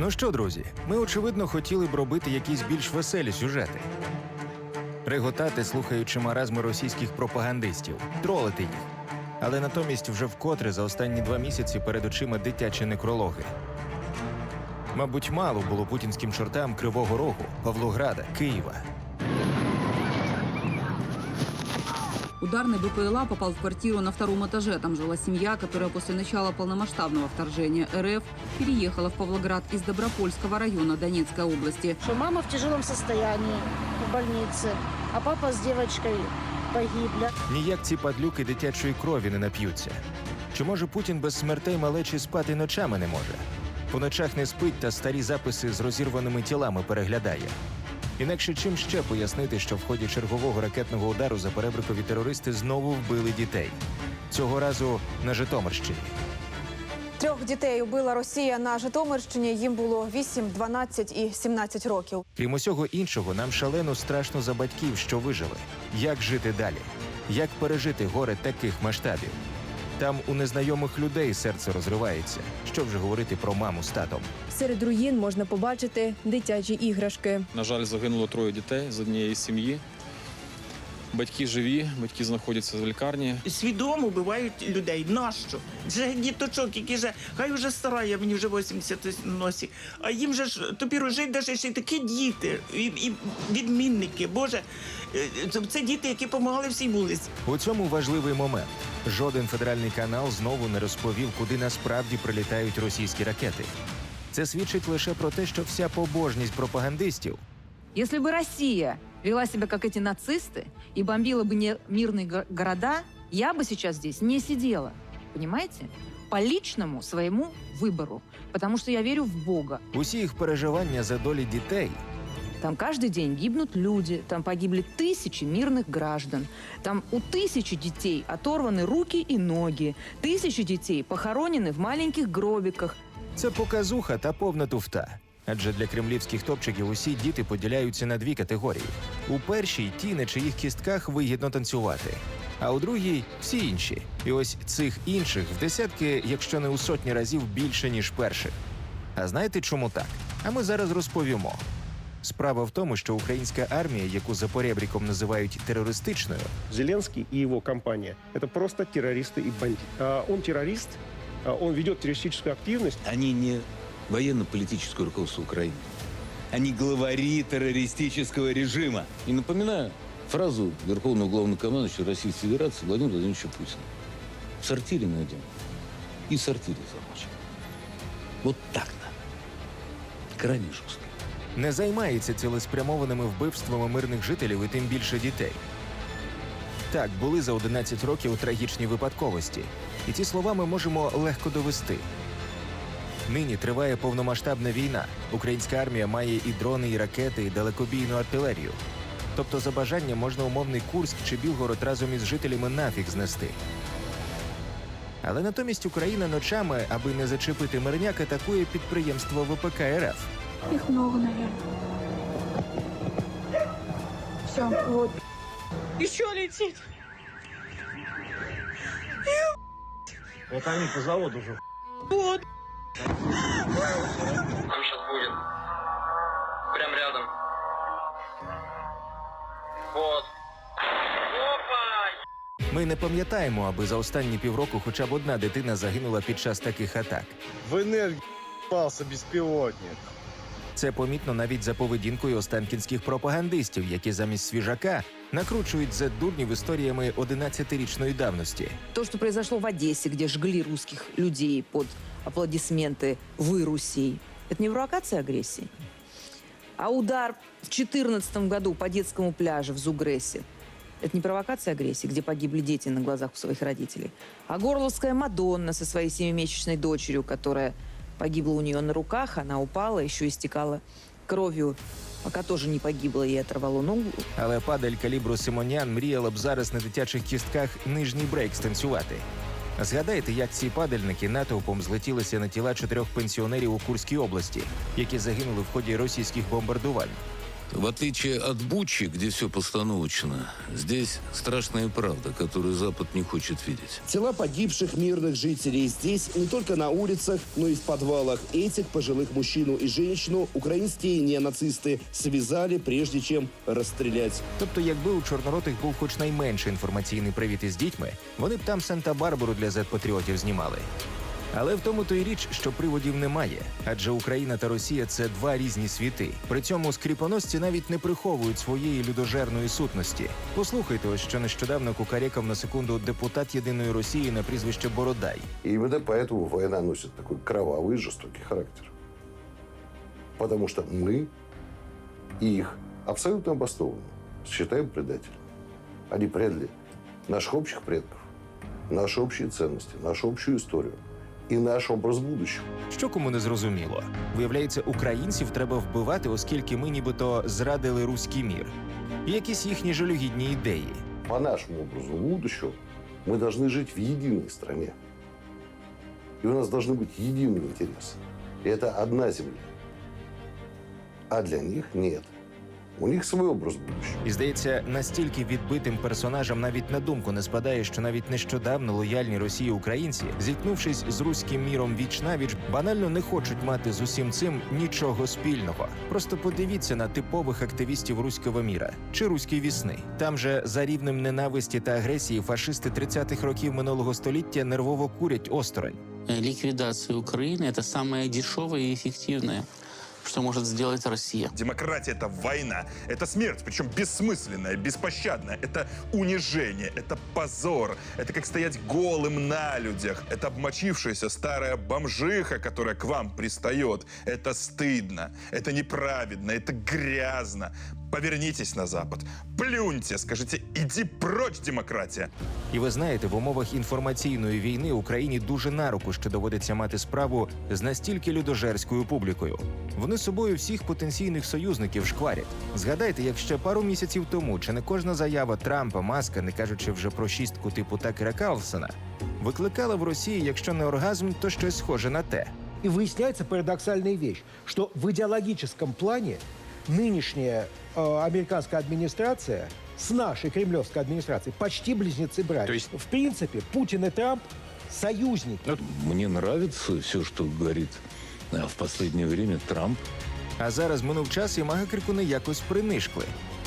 Ну що, друзі, ми очевидно хотіли б робити якісь більш веселі сюжети. Реготати, слухаючи маразми російських пропагандистів, тролити їх. Але натомість вже вкотре за останні два місяці перед очима дитячі некрологи. Мабуть, мало було путінським чортам Кривого Рогу, Павлограда, Києва. Ударный БПЛА попал в квартиру на втором этаже. Там жила семья, которая после начала полномасштабного вторжения РФ переехала в Павлоград из Добропольского района Донецкой области. что мама в тяжелом состоянии в больнице, а папа с девочкой погибли. Ніяк ці падлюки дитячої крові не нап'ються. Чи може Путін без смертей малечі спати ночами не може? По ночах не спить та старі записи з розірваними тілами переглядає. Інакше чим ще пояснити, що в ході чергового ракетного удару за перебрикові терористи знову вбили дітей. Цього разу на Житомирщині. Трьох дітей убила Росія на Житомирщині. Їм було 8, 12 і 17 років. Крім усього іншого, нам шалено страшно за батьків, що вижили. Як жити далі? Як пережити горе таких масштабів? Там у незнайомих людей серце розривається. Що вже говорити про маму з татом? Серед руїн можна побачити дитячі іграшки. На жаль, загинуло троє дітей з однієї сім'ї. Батьки живі, батьки знаходяться в лікарні. свідомо вбивають людей. Нащо? Це діточок, які вже хай вже стара, я мені вже 80 носі. А їм же ж тепер жить даже ще й такі діти, і, і відмінники. Боже, е, це, діти, які допомагали всій вулиці. У цьому важливий момент. Жоден федеральний канал знову не розповів, куди насправді прилітають російські ракети. Це свідчить лише про те, що вся побожність пропагандистів Если бы Россия вела себя как эти нацисты и бомбила бы не мирные го- города, я бы сейчас здесь не сидела. Понимаете? По личному своему выбору. Потому что я верю в Бога. усі їх переживання за долі дітей Там каждый день гибнут люди, там погибли тысячи мирных граждан, там у тысячи детей оторваны руки и ноги, тысячи детей похоронены в маленьких гробиках. це показуха та повна туфта. Адже для кремлівських топчиків усі діти поділяються на дві категорії: у першій ті, на чиїх кістках вигідно танцювати, а у другій всі інші. І ось цих інших в десятки, якщо не у сотні разів більше, ніж перших. А знаєте чому так? А ми зараз розповімо. Справа в тому, що українська армія, яку за поребріком називають терористичною, Зеленский и его компания – это просто террористы и бандиты. А Он террорист, а он ведет террористическую активность. Они не военно-политическое руководство Украины. Они главари террористического режима. И напоминаю фразу Верховного Главнокомандующего Российской Федерации Владимира Владимировича Путина. В сортире найдем и в сортире замочим. Вот так-то. Крайне жестко. не займається цілеспрямованими вбивствами мирних жителів і тим більше дітей. Так, були за 11 років трагічні випадковості, і ці слова ми можемо легко довести. Нині триває повномасштабна війна. Українська армія має і дрони, і ракети, і далекобійну артилерію. Тобто, за бажанням можна умовний Курськ чи Білгород разом із жителями нафіг знести. Але натомість Україна ночами, аби не зачепити мирняк, атакує підприємство ВПК РФ. Их много, наверное. Все, вот. Еще летит. Они по заводу уже. Вот. Там сейчас будет. Прям рядом. Вот. Ми не пам'ятаємо, аби за останні півроку хоча б одна дитина загинула під час таких атак. В энергии собі беспилотник. Це помітно навіть за поведінкою останкінських пропагандистів, які замість свіжака накручують за дурнів історіями 11-річної давності. То, что произошло в Одессе, где жгли русских людей под аплодисменты «Вы, Руси», это не провокация агрессии? А удар в 2014 году по детскому пляжу в Зугрессе – это не провокация агрессии, где погибли дети на глазах у своих родителей? А горловская Мадонна со своей семимесячной дочерью, которая погибла у нее на руках, она упала, еще истекала кровью, пока тоже не погибла, ей оторвало ногу. Але падаль калібру Симонян мріяла б зараз на дитячих кістках нижній брейк станцювати. Згадайте, як ці падальники натовпом злетілися на тіла чотирьох пенсіонерів у Курській області, які загинули в ході російських бомбардувань. В отличие от Бучи, где все постановочно, здесь страшная правда, которую Запад не хочет видеть. Тела погибших мирных жителей здесь, не только на улицах, но и в подвалах. Этих пожилых мужчину и женщину украинские неонацисты связали, прежде чем расстрелять. Тобто, якби у чорноротих був хоч найменший інформаційний привіт із дітьми, вони б там Санта-Барбару для зет-патріотів знімали. Але в тому то й річ, що приводів немає, адже Україна та Росія це два різні світи. При цьому скріпоносці навіть не приховують своєї людожерної сутності. Послухайте, ось що нещодавно кукарекав на секунду депутат єдиної Росії на прізвище Бородай. И именно поэтому война носит такой кровавый и жестокий характер. Потому что мы их абсолютно обоснованно считаем предателями. Они предали наших общих предков, наши общие ценности, нашу общую историю и наш образ будущего. Що кому не зрозуміло? Виявляється, українців треба вбивати, оскільки ми нібито зрадили руський мір. І якісь їхні жалюгідні ідеї. По нашему образу будущего мы должны жить в единой стране. И у нас должны быть единые интересы. И это одна земля. А для них нет. У них свой образ будущего. І здається, настільки відбитим персонажам навіть на думку не спадає, що навіть нещодавно лояльні Росії українці, зіткнувшись з руським міром віч навіч, банально не хочуть мати з усім цим нічого спільного. Просто подивіться на типових активістів руського міра чи руської вісни. Там же за рівнем ненависті та агресії фашисти 30-х років минулого століття нервово курять осторонь. Ликвидация Украины – это самое дешевое и эффективное, что может сделать Россия. Демократия – это война, это смерть, причем бессмысленная, беспощадная. Это унижение, это позор, это как стоять голым на людях. Это обмочившаяся старая бомжиха, которая к вам пристает. Это стыдно, это неправедно, это грязно. Повернитесь на Запад, плюньте, скажите «иди прочь, демократия». І ви знаєте, в умовах інформаційної війни Україні дуже на руку, що доводиться мати справу з настільки людожерською публікою. Вони собою всіх потенційних союзників шкварять. Згадайте, як ще пару місяців тому, чи не кожна заява Трампа, Маска, не кажучи вже про шістку типу Такера Карлсона, викликала в Росії, якщо не оргазм, то щось схоже на те. И выясняется парадоксальная вещь, что в идеологическом плане нынешняя э, американская администрация с нашей кремлевской администрацией почти близнецы-братья. То есть- В принципе, Путин и Трамп союзники. Мне нравится все, что говорит а, в последнее время Трамп. А зараз минув час, і маги-крикуни якось принишкли.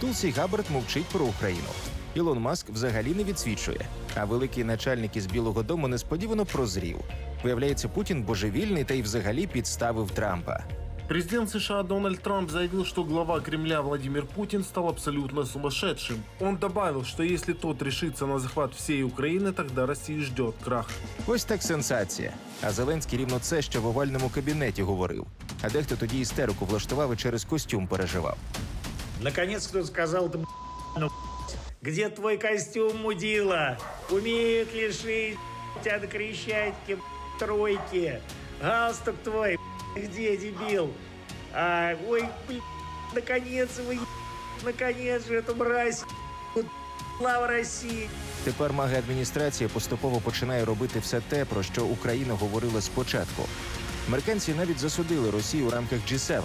Тулсі Габбард мовчить про Україну. Ілон Маск взагалі не відсвічує. А великий начальник із Білого Дому несподівано прозрів. Виявляється, Путін божевільний та й взагалі підставив Трампа. Президент США Дональд Трамп заявил, что глава Кремля Владимир Путин стал абсолютно сумасшедшим. Он добавил, что если тот решится на захват всей Украины, тогда Россию ждет крах. Ось так сенсація. А Зеленський рівно це ще в овальному кабінеті говорив. А дехто тоді істерику влаштував і через костюм переживав. Наконец кто сказал, ты ну, где твой костюм, мудила? Умеет лишить тебя до крещатики, тройки. Галстук твой, где, дебил? А, ой, блин, наконец вы, наконец же эту мразь, слава России. Тепер маги адміністрація поступово починає робити все те, про що Україна говорила спочатку. Американці навіть засудили Росію у рамках G7,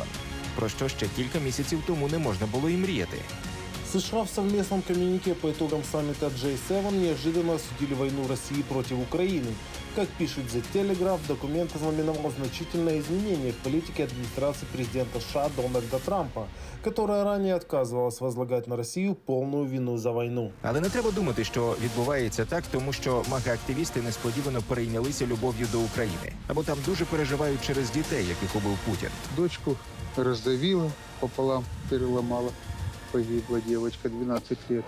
про що ще кілька місяців тому не можна було і мріяти. США в совместном коммюнике по итогам саммита J7 неожиданно осудили войну России против Украины. Как пишет The Telegraph, документ ознаменовал значительное изменение в политике администрации президента США Дональда Трампа, которая ранее отказывалась возлагать на Россию полную вину за войну. Але не треба думати, що відбувається так, тому що маги-активісти несподівано перейнялися любов'ю до України або там дуже переживають через дітей, яких убив Путін. Дочку раздавила, пополам переломала Погибла девочка 12 лет.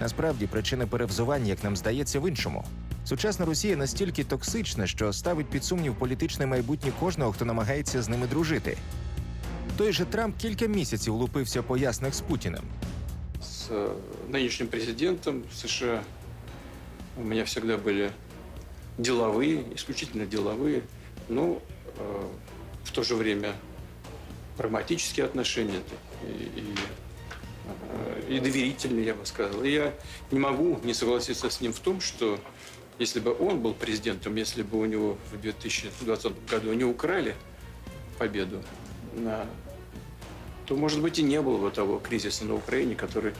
Насправді причина перевзування, як нам здається, в іншому. Сучасна Росія настільки токсична, що ставить під сумнів політичне майбутнє кожного, хто намагається з ними дружити. Той же Трамп кілька місяців лупився по яснах з Путіним. с э, нынешним президентом США у меня всегда были деловые, исключительно деловые, но э, в то же время прагматические отношения и, и, э, и доверительные, я бы сказал. И я не могу не согласиться с ним в том, что если бы он был президентом, если бы у него в 2020 году не украли победу на то, может быть, и не было бы того кризиса на Украине, который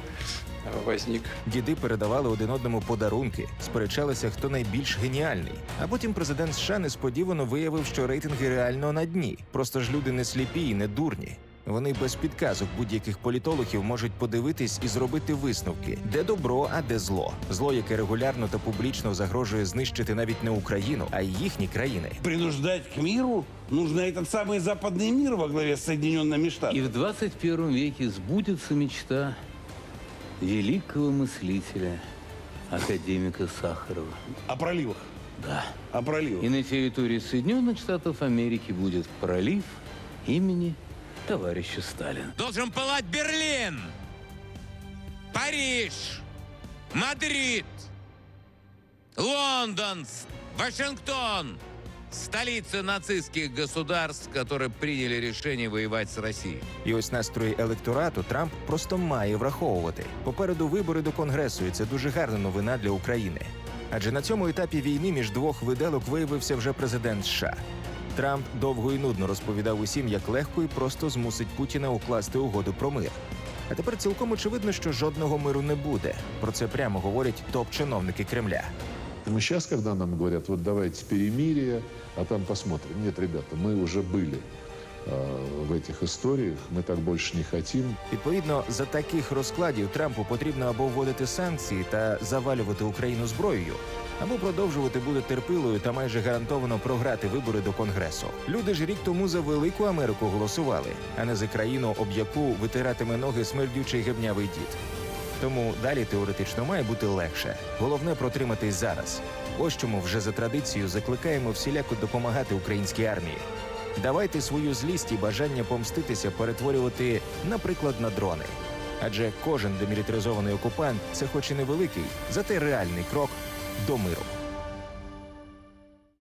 э, возник Діди передавали один одному подарунки, сперечалися, хто найбільш геніальний. А потім президент США несподівано виявив, що рейтинги реально на дні. Просто ж люди не сліпі і не дурні. Вони без підказок будь-яких політологів можуть подивитись і зробити висновки, де добро, а де зло. Зло, яке регулярно та публічно загрожує знищити навіть не Україну, а й їхні країни. Принуждать к миру нужно этот самый западный мир во главе с Соединенными Штатами. И в 21 веке сбудется мечта великого мыслителя, академика Сахарова. О проливах. Да. О проливах. И на территории Соединенных Штатов Америки будет пролив имени товарища Сталина. Должен пылать Берлин, Париж, Мадрид, Лондон, Вашингтон. Столицы нацистских государств, которые приняли решение воевать с Россией. І ось настрої електорату Трамп просто має враховувати. Попереду вибори до конгресу, і це дуже гарна новина для України. Адже на цьому етапі війни між двох виделок виявився вже президент США. Трамп довго і нудно розповідав усім, як легко і просто змусить Путіна укласти угоду про мир. А тепер цілком очевидно, що жодного миру не буде. Про це прямо говорять топ-чиновники Кремля. Мы сейчас, когда нам говорят, вот давайте перемирие, а там посмотрим. Нет, ребята, мы уже были э, в этих историях, мы так больше не хотим. Відповідно, за таких розкладів Трампу потрібно або вводити санкції та завалювати Україну зброєю, або продовжувати бути терпилою та майже гарантовано програти вибори до конгресу. Люди ж рік тому за велику Америку голосували, а не за країну, об яку витиратиме ноги смердючий гебнявий дід. Тому далі теоретично має бути легше. Головне протриматись зараз. Ось чому вже за традицією закликаємо всіляко допомагати українській армії. Давайте свою злість і бажання помститися перетворювати, наприклад, на дрони. Адже кожен демілітаризований окупант це хоч і невеликий, зате реальний крок до миру.